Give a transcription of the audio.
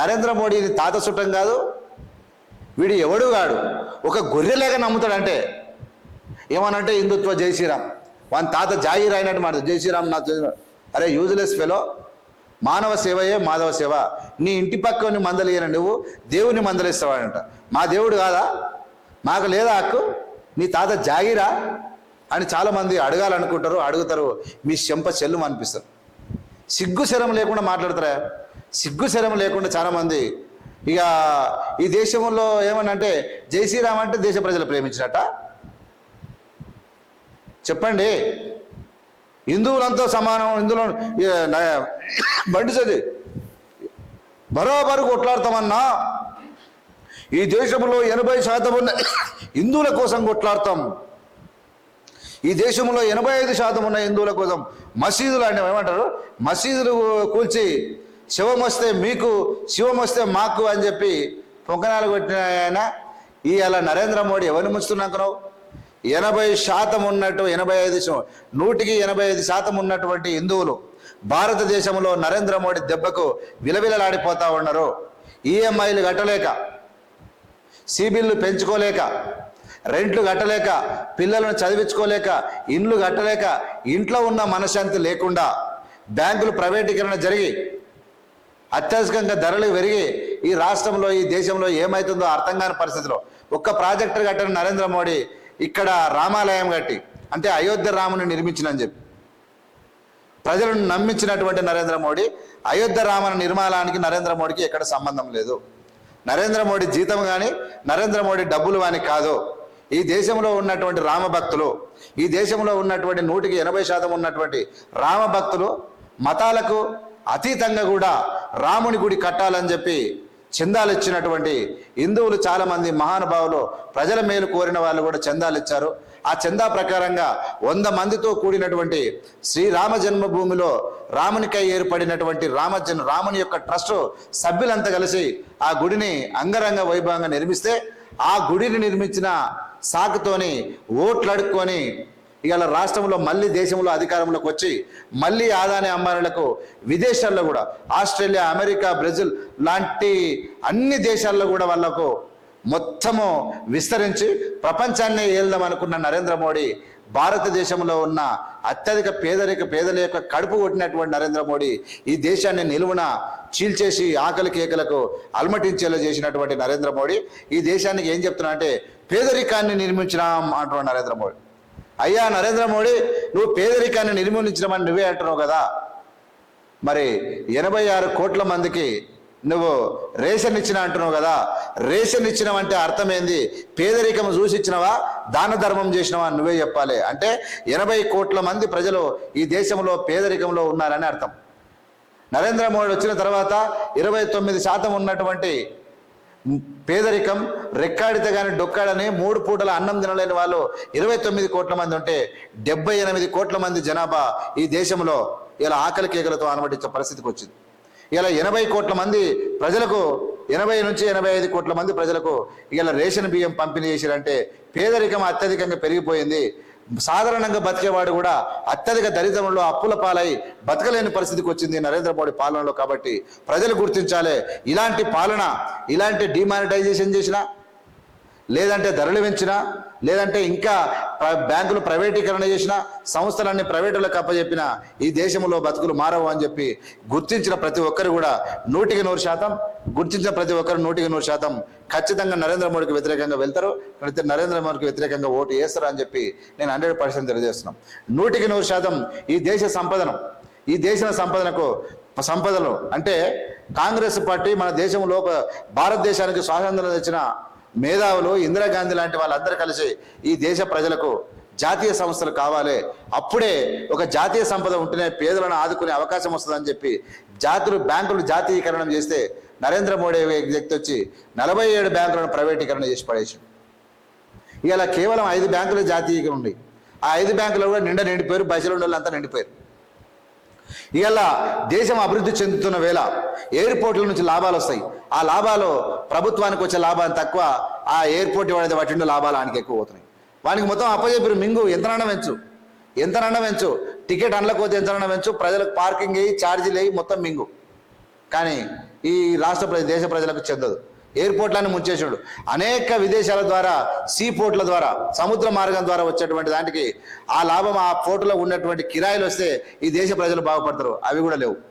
నరేంద్ర మోడీ ఇది తాత చుట్టం కాదు వీడు ఎవడు కాడు ఒక గొర్రెలేక నమ్ముతాడంటే ఏమనంటే హిందుత్వ జై శ్రీరామ్. వాని తాత జాయిర్ అయినట్టు మాట జై శ్రీరామ్ నా అరే యూజ్లెస్ ఫెలో మానవ సేవయే మాధవ సేవ. నీ ఇంటి పక్కని మందలియన నువ్వు దేవుని మందలిస్తావాడంట మా దేవుడు కాదా? మాకు లేదా హక్కు? నీ తాత జాగిరా అని చాలామంది అడగాలనుకుంటారు అడుగుతారు మీ చెంప చెల్లు అనిపిస్తారు. సిగ్గు శరం లేకుండా మాట్లాడతారా? సిగ్గు శరం లేకుండా చాలామంది ఇక ఈ దేశంలో ఏమనంటే జై శ్రీరామ్ అంటే దేశ ప్రజలు ప్రేమించినట్ట? చెప్పండి. హిందువులంతా సమానం హిందువులు బండి చది బరాబరు కొట్లాడతామన్నా ఈ దేశంలో ఎనభై శాతం ఉన్న హిందువుల కోసం కొట్లాడతాం. ఈ దేశంలో ఎనభై ఐదు శాతం ఉన్న హిందువుల కోసం మసీదులు అంటే ఏమంటారు? మసీదులు కూల్చి శివం వస్తే మీకు శివం వస్తే మాకు అని చెప్పి పొంకనాలు కొట్టిన ఆయన ఇవాళ నరేంద్ర మోడీ ఎవరిని ముంచుతున్నాకరావు ఎనభై శాతం ఉన్నట్టు ఎనభై ఐదు నూటికి ఎనభై ఐదు శాతం ఉన్నటువంటి హిందువులు భారతదేశంలో నరేంద్ర మోడీ దెబ్బకు విలవిలలాడిపోతా ఉన్నారు. ఈఎంఐలు కట్టలేక సిబిల్లు పెంచుకోలేక రెంట్లు కట్టలేక పిల్లలను చదివించుకోలేక ఇండ్లు కట్టలేక ఇంట్లో ఉన్న మనశ్శాంతి లేకుండా బ్యాంకులు ప్రైవేటీకరణ జరిగి అత్యధికంగా ధరలు పెరిగి ఈ రాష్ట్రంలో ఈ దేశంలో ఏమవుతుందో అర్థం కాని పరిస్థితిలో ఒక్క ప్రాజెక్టు కట్టిన నరేంద్ర మోడీ ఇక్కడ రామాలయం కట్టి అంటే అయోధ్య రాముని నిర్మించినని చెప్పి. ప్రజలను నమ్మించినటువంటి నరేంద్ర మోడీ అయోధ్య రామన నిర్మాణానికి నరేంద్ర మోడీకి ఎక్కడ సంబంధం లేదు. నరేంద్ర మోడీ జీతం కానీ నరేంద్ర మోడీ డబ్బులు కానీ కాదు. ఈ దేశంలో ఉన్నటువంటి రామ భక్తులు ఈ దేశంలో ఉన్నటువంటి నూటికి ఎనభై శాతం ఉన్నటువంటి రామ భక్తులు మతాలకు అతీతంగా కూడా రాముని గుడి కట్టాలని చెప్పి చందాలు ఇచ్చినటువంటి హిందువులు చాలామంది మహానుభావులు ప్రజల మేలు కోరిన వాళ్ళు కూడా చందాలు ఇచ్చారు. ఆ చందా ప్రకారంగా వంద మందితో కూడినటువంటి శ్రీరామ జన్మభూమిలో రామునికై ఏర్పడినటువంటి రామజన్ రాముని యొక్క ట్రస్ట్ సభ్యులంతా కలిసి ఆ గుడిని అంగరంగ వైభవంగా నిర్మిస్తే ఆ గుడిని నిర్మించిన సాకుతోని ఓట్లు అడుక్కొని ఇవాళ రాష్ట్రంలో మళ్ళీ దేశంలో అధికారంలోకి వచ్చి మళ్ళీ ఆదాని అంబానీలకు విదేశాల్లో కూడా ఆస్ట్రేలియా అమెరికా బ్రెజిల్ లాంటి అన్ని దేశాల్లో కూడా వాళ్ళకు మొత్తము విస్తరించి ప్రపంచాన్ని ఏల్దాం అనుకున్న నరేంద్ర మోడీ భారతదేశంలో ఉన్న అత్యధిక పేదరిక పేదల యొక్క కడుపు కొట్టినటువంటి నరేంద్ర మోడీ ఈ దేశాన్ని నిలువున చీల్చేసి ఆకలి కేకలకు అలమటించేలా చేసినటువంటి నరేంద్ర మోడీ. ఈ దేశానికి ఏం చెప్తున్నా అంటే పేదరికాన్ని నిర్మించినాం అంటున్నాడు నరేంద్ర మోడీ. అయ్యా నరేంద్ర మోడీ నువ్వు పేదరికాన్ని నిర్మూలించడమని నువ్వే అంటున్నావు కదా. మరి ఎనభై ఆరు కోట్ల మందికి నువ్వు రేషన్ ఇచ్చిన అంటున్నావు కదా. రేషన్ ఇచ్చినవంటే అర్థం ఏంది పేదరికం చూసి ఇచ్చినవా? దాన ధర్మం చేసినవా నువ్వే చెప్పాలి. అంటే ఎనభై కోట్ల మంది ప్రజలు ఈ దేశంలో పేదరికంలో ఉన్నారని అర్థం. నరేంద్ర మోడీ వచ్చిన తర్వాత ఇరవై తొమ్మిది శాతం ఉన్నటువంటి పేదరికం రెక్కాడితే కానీ డొక్కాడని మూడు పూటల అన్నం తినలేని వాళ్ళు ఇరవై తొమ్మిది కోట్ల మంది ఉంటే డెబ్బై ఎనిమిది కోట్ల మంది జనాభా ఈ దేశంలో ఇలా ఆకలి కేకలతో అనుమతించే పరిస్థితికి వచ్చింది. ఇలా ఎనభై కోట్ల మంది ప్రజలకు ఎనభై నుంచి ఎనభై ఐదు కోట్ల మంది ప్రజలకు ఇలా రేషన్ బియ్యం పంపిణీ చేశారంటే పేదరికం అత్యధికంగా పెరిగిపోయింది. సాధారణంగా బతికేవాడు కూడా అత్యధిక దరిద్రంలో అప్పుల పాలై బతకలేని పరిస్థితికి వచ్చింది నరేంద్ర మోడీ పాలనలో కాబట్టి ప్రజలు గుర్తించాలి. ఇలాంటి పాలన ఇలాంటి డిమానిటైజేషన్ చేసినా లేదంటే ధరలు పెంచినా లేదంటే ఇంకా బ్యాంకులు ప్రైవేటీకరణ చేసిన సంస్థలన్నీ ప్రైవేటులకు అప్పచెప్పిన ఈ దేశంలో బతుకులు మారవు అని చెప్పి గుర్తించిన ప్రతి ఒక్కరు కూడా నూటికి నూరు శాతం గుర్తించిన ప్రతి ఒక్కరు నూటికి నూరు శాతం ఖచ్చితంగా నరేంద్ర మోడీకి వ్యతిరేకంగా వెళ్తారు ప్రతి నరేంద్ర మోడీకి వ్యతిరేకంగా ఓటు వేస్తారు అని చెప్పి నేను హండ్రెడ్ పర్సెంట్ తెలియజేస్తున్నాం. నూటికి నూరు శాతం ఈ దేశ సంపదను ఈ దేశ సంపదనకు సంపదలు అంటే కాంగ్రెస్ పార్టీ మన దేశంలో భారతదేశానికి స్వాతంత్రం తెచ్చిన మేధావులు ఇందిరాగాంధీ లాంటి వాళ్ళందరూ కలిసి ఈ దేశ ప్రజలకు జాతీయ సంస్థలు కావాలి. అప్పుడే ఒక జాతీయ సంపద ఉంటేనే పేదలను ఆదుకునే అవకాశం వస్తుందని చెప్పి జాతులు బ్యాంకులు జాతీయకరణం చేస్తే నరేంద్ర మోడీ వ్యక్తి వచ్చి నలభై ఏడు బ్యాంకులను ప్రైవేటీకరణ చేసి పడేసాడు. ఇలా కేవలం ఐదు బ్యాంకులు జాతీయకరణ ఉన్నాయి. ఆ ఐదు బ్యాంకులు కూడా నిండా నిండిపోయారు బయసులో అంతా వాళ్ళంతా నిండిపోయారు. ఇవాళ దేశం అభివృద్ధి చెందుతున్న వేళ ఎయిర్పోర్ట్ల నుంచి లాభాలు వస్తాయి. ఆ లాభాలు ప్రభుత్వానికి వచ్చే లాభాలు తక్కువ ఆ ఎయిర్పోర్ట్ వాడితే వాటి లాభాలు ఆయనకి ఎక్కువ పోతున్నాయి. వానికి మొత్తం అప్పచెప్పారు మింగు ఎంతనన్నా పెంచు? ఎంతనన్నా పెంచు? టికెట్ అనలేకపోతే ఎంతనన్నా పెంచు? ప్రజలకు పార్కింగ్ వేయి ఛార్జీలు వేయి మొత్తం మింగు. కానీ ఈ రాష్ట్ర ప్రజ దేశ ప్రజలకు చెందదు. ఎయిర్పోర్ట్లను ముంచేసాడు. అనేక విదేశాల ద్వారా సీ పోర్ట్ల ద్వారా సముద్ర మార్గం ద్వారా వచ్చేటువంటి దానికి ఆ లాభం ఆ పోర్టులో ఉన్నటువంటి కిరాయిలు వస్తే ఈ దేశ ప్రజలు బాగుపడతారు. అవి కూడా లేవు.